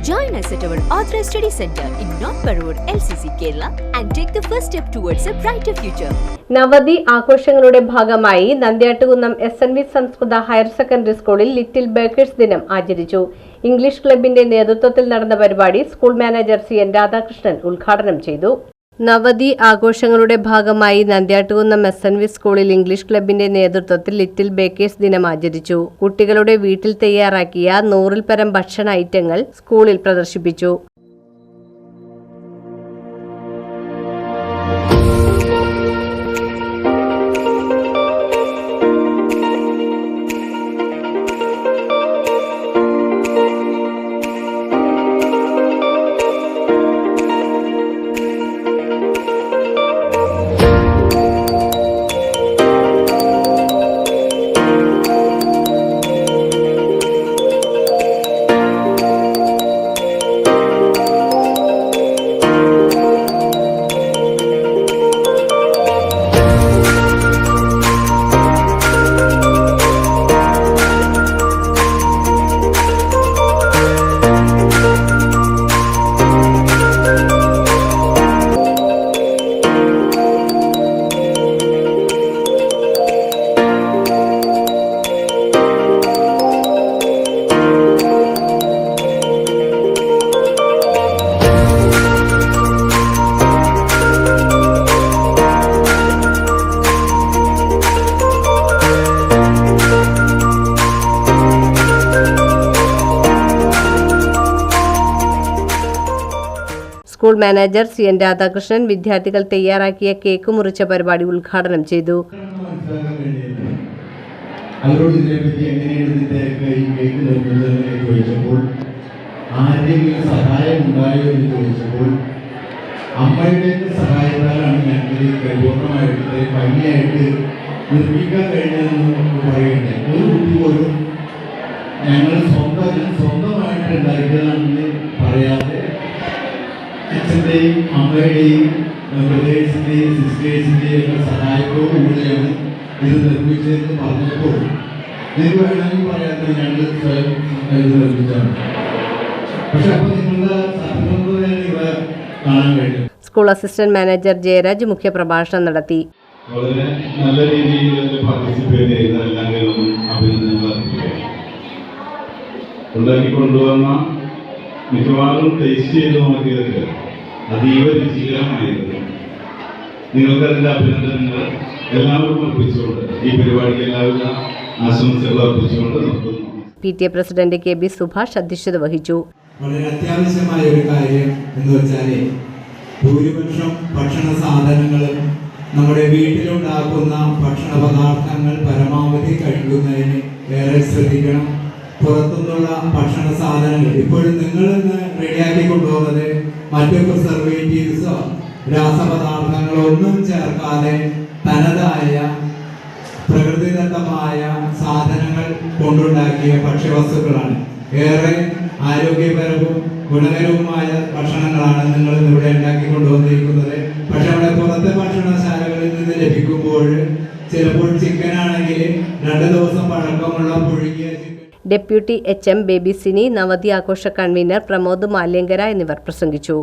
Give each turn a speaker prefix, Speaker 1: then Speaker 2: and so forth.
Speaker 1: Join us at our Authorized Study Center in North Parur, LCC, Kerala, and take the first step towards a brighter future.
Speaker 2: നവതി ആഘോഷങ്ങളുടെ ഭാഗമായി Nandyattukunnam S N V സംസ്കൃത higher secondary സ്കൂളിൽ little bakers ദിനം ആചരിച്ചു English ക്ലബിന്റെ നേതൃത്വത്തിൽ നടന്ന പരിപാടി school manager C N Radhakrishnan ഉദ്ഘാടനം ചെയ്തു നവതി ആഘോഷങ്ങളുടെ ഭാഗമായി നന്ദ്യാട്ടുകുന്നം എസ് വി സ്കൂളിൽ ഇംഗ്ലീഷ് ക്ലബിന്റെ നേതൃത്വത്തിൽ ലിറ്റിൽ ബേക്കേഴ്സ് ദിനം ആചരിച്ചു. കുട്ടികളുടെ വീട്ടിൽ തയ്യാറാക്കിയ നൂറിൽ പരം ഭക്ഷണ ഐറ്റങ്ങൾ സ്കൂളിൽ പ്രദർശിപ്പിച്ചു. School manager C N Radhakrishnan വിദ്യാർത്ഥികൾ തയ്യാറാക്കിയ കേക്ക് മുറിച്ച പരിപാടി ഉദ്ഘാടനം ചെയ്തു.
Speaker 3: അവരോട് ഇതിനെപ്പറ്റി എങ്ങനെയാണ് ഇതിന്റെ ഈ കേക്ക് ചോദിച്ചപ്പോൾ ആരുടെയെങ്കിലും സഹായം ഉണ്ടായോ എന്ന് ചോദിച്ചപ്പോൾ അമ്മയുടെ സഹായത്താലാണ് ഞങ്ങൾ ഈ പരിപൂർണമായിട്ട് ഭംഗിയായിട്ട് നിർമ്മിക്കാൻ കഴിഞ്ഞതെന്ന് പറയണ്ടേ ഒരു കുട്ടി പോലും ഞങ്ങൾ സ്വന്തം സ്വന്തമായിട്ട് ഉണ്ടാക്കിയതാണെന്ന് പറയാതെ അച്ഛന്റെയും അമ്മയുടെയും ബ്രദേഴ്സിന്റെയും സിസ്റ്റേഴ്സിന്റെയും ഒക്കെ സഹായത്തോടു കൂടിയാണ് ഇത് നിർമ്മിച്ചതെന്ന് പറഞ്ഞപ്പോൾ നിങ്ങൾക്ക് വേണമെങ്കിൽ പറയാത്ത ഞങ്ങൾ സ്വയം ഇത് നിർമ്മിച്ചാണ് പക്ഷെ അപ്പോൾ നിങ്ങളുടെ സത്യസന്ധതയാണ് ഇവ കാണാൻ
Speaker 2: സ്കൂൾ അസിസ്റ്റന്റ് മാനേജർ ജയരാജ് മുഖ്യപ്രഭാഷണം നടത്തി.
Speaker 3: വളരെ നല്ല രീതിയിൽ പാർട്ടിസിപ്പേറ്റ് ചെയ്ത എല്ലാവരും അഭിനന്ദനങ്ങൾ ഉണ്ടാക്കി കൊണ്ടുവന്ന മിക്കവാറും ടേസ്റ്റ് ചെയ്ത് നോക്കിയതൊക്കെ അതീവ രുചികരമായിരുന്നു നിങ്ങൾക്ക് അതിന്റെ അഭിനന്ദനങ്ങൾ എല്ലാവർക്കും അർപ്പിച്ചുകൊണ്ട് ഈ പരിപാടിക്ക് എല്ലാവരും ആശംസകൾ അർപ്പിച്ചുകൊണ്ട് നിർത്തുന്നു
Speaker 2: P T A president K B Subhash അധ്യക്ഷത വഹിച്ചു.
Speaker 4: വളരെ അത്യാവശ്യമായ ഒരു കാര്യം എന്ന് വെച്ചാൽ ഭൂരിപക്ഷം ഭക്ഷണ സാധനങ്ങൾ നമ്മുടെ വീട്ടിലുണ്ടാക്കുന്ന ഭക്ഷണ പദാർത്ഥങ്ങൾ പരമാവധി കഴിക്കുന്നതിന് ഏറെ ശ്രദ്ധിക്കണം. പുറത്തുനിന്നുള്ള ഭക്ഷണ സാധനങ്ങൾ. ഇപ്പോഴും നിങ്ങൾ തന്നെ റെഡിയാക്കി കൊണ്ടുപോകുന്നത് മറ്റു പ്രിസർവേറ്റീവ്സോ രാസപദാർത്ഥങ്ങളോ ഒന്നും ചേർക്കാതെ തനതായ പ്രകൃതിദത്തമായ സാധനങ്ങൾ കൊണ്ടുണ്ടാക്കിയ ഭക്ഷ്യവസ്തുക്കളാണ്. ഏറെ ആരോഗ്യപരവും ഗുണകരവുമായ ഭക്ഷണങ്ങളാണ് നിങ്ങൾ ഇവിടെ ഉണ്ടാക്കി കൊണ്ടുവന്നിരിക്കുന്നത്. പക്ഷെ അവിടെ പുറത്തെ ഭക്ഷണശാലകളിൽ നിന്ന് ലഭിക്കുമ്പോൾ ചിലപ്പോൾ ചിക്കൻ ആണെങ്കിൽ രണ്ട് ദിവസം പഴക്കമുള്ള പുഴുകിയ
Speaker 2: deputy H M Baby Sini നവതി ആഘോഷ കൺവീനർ പ്രമോദ് മാല്യങ്കര എന്നിവർ പ്രസംഗിച്ചു.